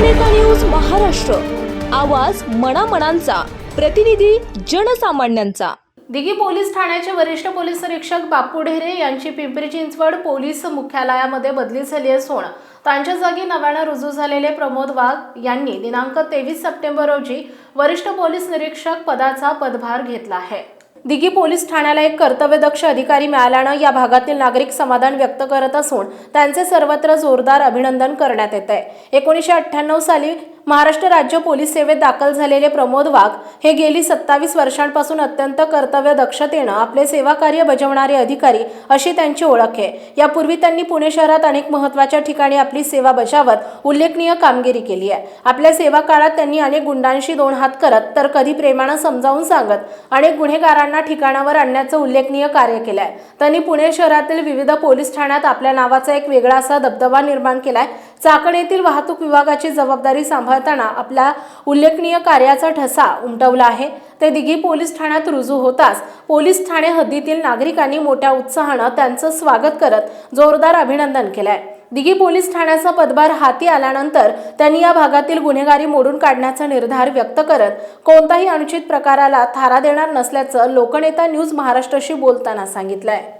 जननेता news Maharashtra. आवाज मनामनांचा. प्रतिनिधी जनसामान्यांचा. Dighi police ठाण्याचे वरिष्ठ पोलीस निरीक्षक बापू ढेरे यांची पिंपरी चिंचवड पोलीस मुख्यालयामध्ये बदली झाली असून त्यांच्या जागी नव्यानं रुजू झालेले प्रमोद वाघ यांनी दिनांक तेवीस सप्टेंबर रोजी वरिष्ठ पोलीस निरीक्षक पदाचा पदभार घेतला आहे. दिघी पोलीस ठाण्याला एक कर्तव्यदक्ष अधिकारी मिळाल्यानं या भागातील नागरिक समाधान व्यक्त करत असून त्यांचे सर्वत्र जोरदार अभिनंदन करण्यात येत आहे एकोणीसशे अठ्ठ्याण्णव साली महाराष्ट्र राज्य पोलीस सेवेत दाखल झालेले प्रमोद वाघ हे गेली सत्तावीस वर्षांपासून अत्यंत कर्तव्य दक्षतेनं आपले सेवाकार्य बजावणारे अधिकारी अशी त्यांची ओळख आहे. यापूर्वी त्यांनी पुणे शहरात अनेक महत्त्वाच्या ठिकाणी आपली सेवा बजावत उल्लेखनीय कामगिरी केली आहे. आपल्या सेवा काळात त्यांनी अनेक गुंडांशी दोन हात करत तर कधी प्रेमानं समजावून सांगत अनेक गुन्हेगारांना ठिकाणावर आणण्याचं उल्लेखनीय कार्य केलं आहे त्यांनी पुणे शहरातील विविध पोलीस ठाण्यात आपल्या नावाचा एक वेगळा असा दबदबा निर्माण केलाय चाकण येथील वाहतूक विभागाची जबाबदारी सांभाळताना आपल्या उल्लेखनीय कार्याचा ठसा उमटवला आहे. ते दिघी पोलीस ठाण्यात रुजू होताच. पोलीस ठाणे हद्दीतील नागरिकांनी मोठ्या उत्साहानं त्यांचं स्वागत करत जोरदार अभिनंदन केलंय. दिघी पोलीस ठाण्याचा पदभार हाती आल्यानंतर त्यांनी या भागातील गुन्हेगारी मोडून काढण्याचा निर्धार व्यक्त करत कोणताही अनुचित प्रकाराला थारा देणार नसल्याचं लोकनेता न्यूज महाराष्ट्राशी बोलताना सांगितलंय.